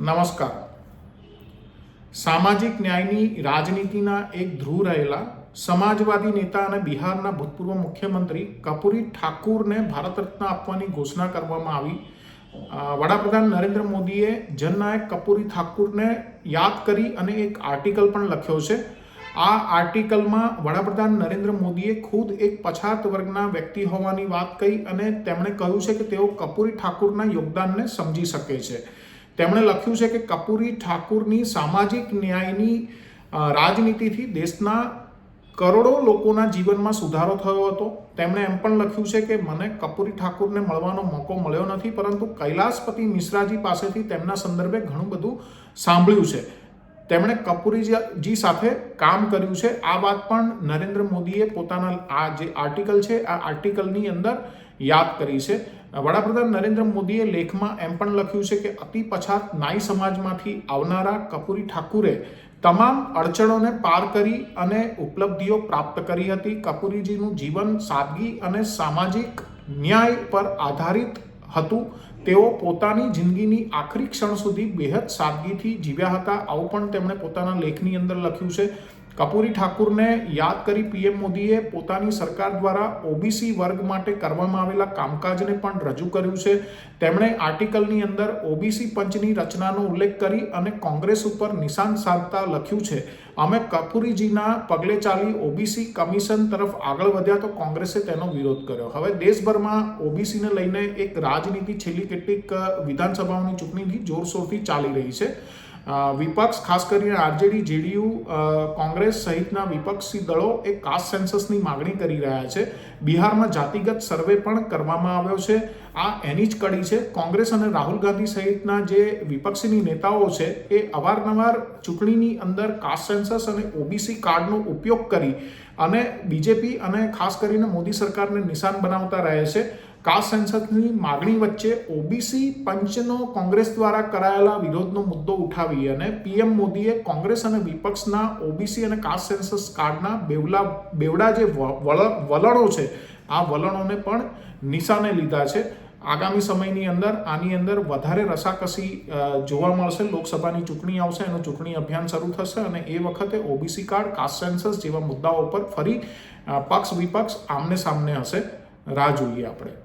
નમસ્કાર. સામાજિક ન્યાયની રાજનીતિના એક ધ્રુવ રહેલા સમાજવાદી નેતા અને બિહારના ભૂતપૂર્વ મુખ્યમંત્રી કપૂરી ઠાકુરને ભારત રત્ન આપવાની ઘોષણા કરવામાં આવી. વડાપ્રધાન નરેન્દ્ર મોદીએ જનનાયક કપૂરી ઠાકુરને યાદ કરી અને એક આર્ટિકલ પણ લખ્યો છે. આ આર્ટિકલમાં વડાપ્રધાન નરેન્દ્ર મોદીએ ખુદ એક પછાત વર્ગના વ્યક્તિ હોવાની વાત કહી અને તેમણે કહ્યું છે કે તેઓ કપૂરી ઠાકુરના યોગદાનને સમજી શકે છે. તેમણે લખ્યું છે કે કપૂરી ઠાકુરની સામાજિક ન્યાયની રાજનીતિથી દેશના કરોડો લોકોના જીવનમાં સુધારો થયો હતો. તેમણે એમ પણ લખ્યું છે કે મને કપૂરી ઠાકુરને મળવાનો મોકો મળ્યો નથી, પરંતુ કૈલાસપતિ મિશ્રાજી પાસેથી તેમના સંદર્ભે ઘણું બધું સાંભળ્યું છે. તેમણે કપૂરીજી સાથે કામ કર્યું છે. આ વાત પણ નરેન્દ્ર મોદીએ પોતાના, આ જે આર્ટિકલ છે, આ આર્ટિકલની અંદર યાદ કરી છે. વડાપ્રધાન નરેન્દ્ર મોદીએ લેખમાં એમ પણ લખ્યું છે કે અતિ પછાત નાઈ સમાજમાંથી આવનારા કપૂરી ઠાકુરે તમામ અડચણોને પાર કરી અને ઉપલબ્ધિઓ પ્રાપ્ત કરી હતી. કપૂરીજીનું જીવન સાદગી અને સામાજિક ન્યાય પર આધારિત હતું. તેઓ પોતાની જિંદગીની આખરી ક્ષણ સુધી બેહદ સાદગીથી જીવ્યા હતા. આવું પણ તેમણે પોતાના લેખની અંદર લખ્યું છે. કપૂરી ઠાકુરને યાદ કરી પીએમ મોદીએ પોતાની સરકાર દ્વારા ઓબીસી વર્ગ માટે કરવામાં આવેલા કામકાજને પણ રજૂ કર્યું છે. તેમણે આર્ટિકલની અંદર ઓબીસી પંચની રચનાનો ઉલ્લેખ કરી અને કોંગ્રેસ ઉપર નિશાન સાધતા લખ્યું છે. અમે કપૂરીજીના પગલે ચાલી ઓબીસી કમિશન તરફ આગળ વધ્યા તો કોંગ્રેસે તેનો વિરોધ કર્યો. હવે દેશભરમાં ઓબીસીને લઈને એક રાજનીતિ છેલ્લી કેટલીક વિધાનસભાઓની ચૂંટણીથી જોરશોરથી ચાલી રહી છે. વિપક્ષ, ખાસ કરીને આરજેડી, જેડીયુ કોંગ્રેસ સહિતના વિપક્ષી દળો એ કાસ્ટ સેન્સસની માગણી કરી રહ્યા છે. બિહારમાં જાતિગત સર્વે પણ કરવામાં આવ્યો છે. આ એની જ કડી છે. કોંગ્રેસ અને રાહુલ ગાંધી સહિતના જે વિપક્ષીની નેતાઓ છે એ અવારનવાર ચૂંટણીની અંદર કાસ્ટ સેન્સસ અને ઓબીસી કાર્ડનો ઉપયોગ કરી અને બીજેપી અને ખાસ કરીને મોદી સરકારને નિશાન બનાવતા રહે છે. કાસ્ટ સેન્સસની માગણી વચ્ચે ઓબીસી પંચનો કોંગ્રેસ દ્વારા કરાયેલા વિરોધનો મુદ્દો ઉઠાવી અને પીએમ મોદીએ કોંગ્રેસ અને વિપક્ષના ઓબીસી અને કાસ્ટ સેન્સસ કાર્ડના બેવલા બેવડા જે વલણો છે, આ વલણોને પણ નિશાને લીધા છે. આગામી સમયની અંદર આની અંદર વધારે રસાકસી જોવા મળશે. લોકસભાની ચૂંટણી આવશે, એનું ચૂંટણી અભિયાન શરૂ થશે અને એ વખતે ઓબીસી કાર્ડ કાસ્ટ સેન્સસ જેવા મુદ્દાઓ પર ફરી પક્ષ વિપક્ષ આમને સામને હશે. રાહ જોઈએ આપણે.